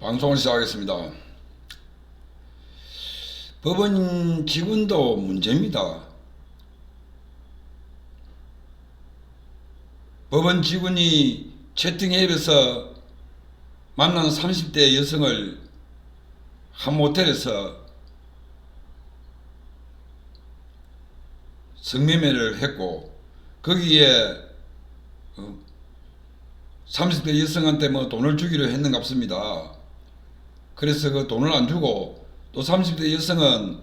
방송을 시작하겠습니다. 법원 직원도 문제입니다. 법원 직원이 채팅 앱에서 만난 30대 여성을 한 모텔에서 성매매를 했고 거기에 어, 30대 여성한테 뭐 돈을 주기로 했는갑습니다. 그래서 그 돈을 안 주고 또 30대 여성은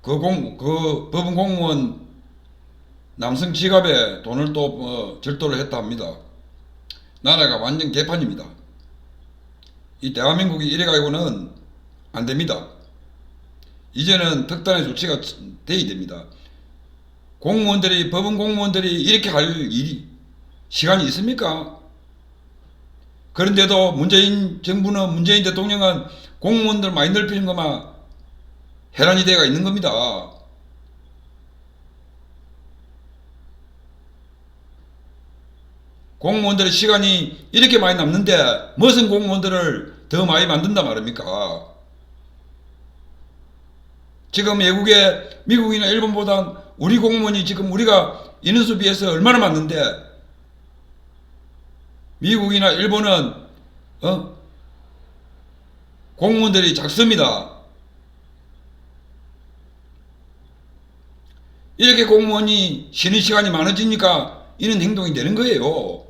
그 공, 그 법원 공무원 남성 지갑에 돈을 또 어, 절도를 했다 합니다. 나라가 완전 개판입니다. 이 대한민국이 이래 가지고는 안 됩니다. 이제는 특단의 조치가 돼야 됩니다. 공무원들이 법원 공무원들이 이렇게 할 일이 시간이 있습니까? 그런데도 문재인 정부는 문재인 대통령은 공무원들 많이 넓히는 것만 해란이 돼가 있는 겁니다. 공무원들의 시간이 이렇게 많이 남는데 무슨 공무원들을 더 많이 만든다 말입니까? 지금 외국에 미국이나 일본보다 우리 공무원이 지금 우리가 인원수 비해서 얼마나 많은데 미국이나 일본은 어? 공무원들이 작습니다. 이렇게 공무원이 쉬는 시간이 많아지니까 이런 행동이 되는 거예요.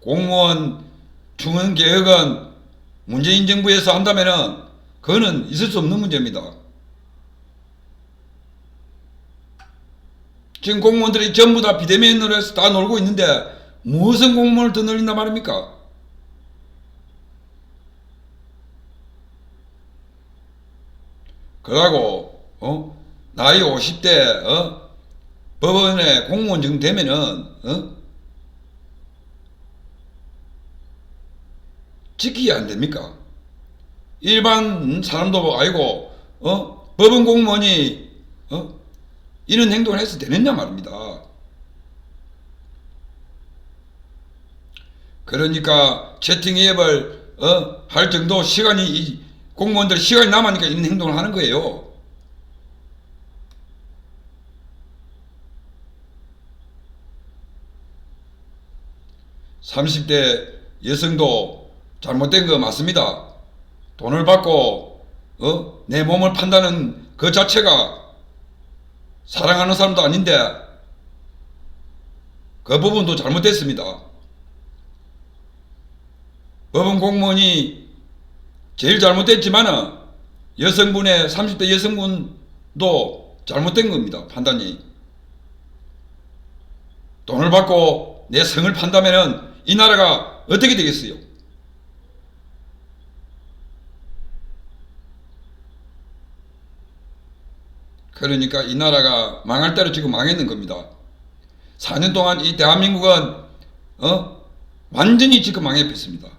공무원 중원 개혁은 문재인 정부에서 한다면은 그거는 있을 수 없는 문제입니다. 지금 공무원들이 전부 다 비대면으로 해서 다 놀고 있는데 무슨 공무원을 더 늘린단 말입니까? 그러고 어? 나이 50대 어? 법원에 공무원 정도 되면은 어? 지키게 안 됩니까? 일반 사람도 아니고 어? 법원 공무원이 어? 이런 행동을 해서 되느냐 말입니다. 그러니까 채팅 앱을 어? 할 정도 시간이 이 공무원들 시간이 남으니까 이런 행동을 하는 거예요. (30대) 여성도 잘못된 거 맞습니다. 돈을 받고 어? 내 몸을 판다는 그 자체가 사랑하는 사람도 아닌데 그 부분도 잘못됐습니다. 법원 공무원이 제일 잘못됐지만은 여성분의 30대 여성분도 잘못된 겁니다. 판단이. 돈을 받고 내 성을 판다면은 이 나라가 어떻게 되겠어요? 그러니까 이 나라가 망할 대로 지금 망했는 겁니다. 4년 동안 이 대한민국은 어? 완전히 지금 망해버렸습니다.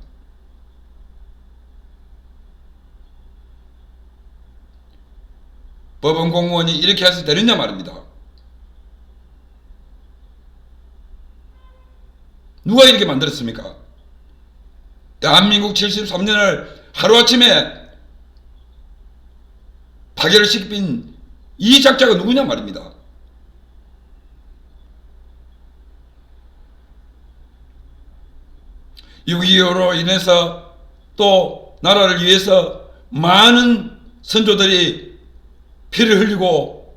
법원 공무원이 이렇게 해서 되느냐 말입니다. 누가 이렇게 만들었습니까? 대한민국 73년을 하루아침에 파괴를 시킨 이 작자가 누구냐 말입니다. (6.25로) 인해서 또 나라를 위해서 많은 선조들이 피를 흘리고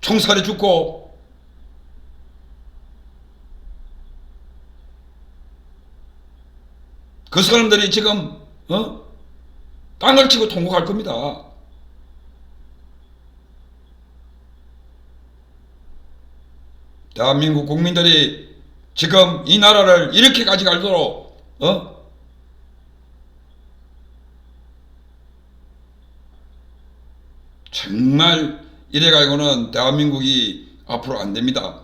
총살에 죽고 그 사람들이 지금 어? 땅을 치고 통곡할 겁니다. 대한민국 국민들이 지금 이 나라를 이렇게까지 갈도록 어? 정말 이래 가지고는 대한민국이 앞으로 안 됩니다.